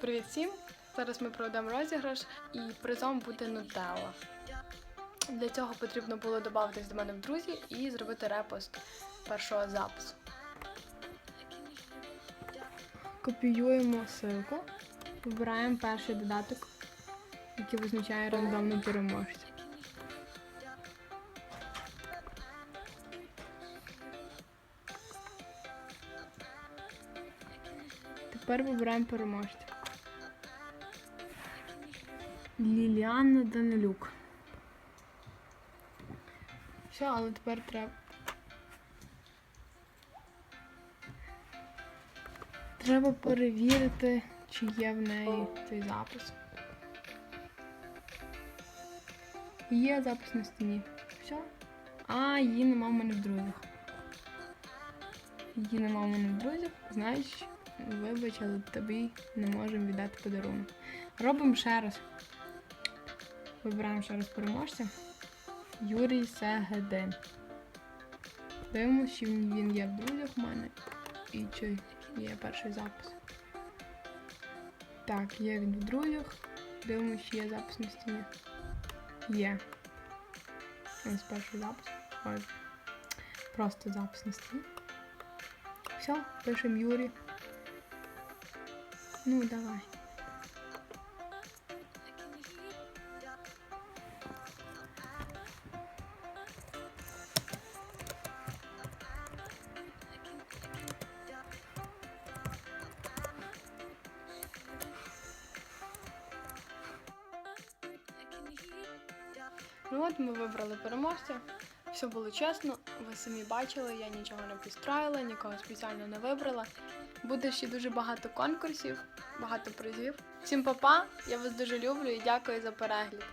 Привіт всім! Зараз ми проведемо розіграш і призом буде нутелла. Для цього потрібно було додатись до мене в друзі і зробити репост першого запису. Копіюємо ссылку, вибираємо перший додаток, який визначає рандомний переможця. Тепер вибираємо переможця. Ліліана Данилюк. Все, але тепер треба. Треба перевірити, чи є в неї цей запис. Є запис на стіні. Все. А, її нема в мене в друзях. Її нема в мене в друзях, значить, вибач, але тобі не можемо віддати подарунок. Робимо ще раз. Вибираємо ще раз переможця. Юрій Сегедин. Дивимося, чи він є в друзях в мене і чи є перший запис. Так, є він в друзях. Дивимося, чи є запис на стіні. Є. Ось перший запис. Ой. Просто запис на стіні. Все, пишемо Юрій. Ну, давай. Ну от ми вибрали переможця. Все було чесно, ви самі бачили, я нічого не підстроїла, нікого спеціально не вибрала. Буде ще дуже багато конкурсів, багато призів. Всім па-па, я вас дуже люблю і дякую за перегляд.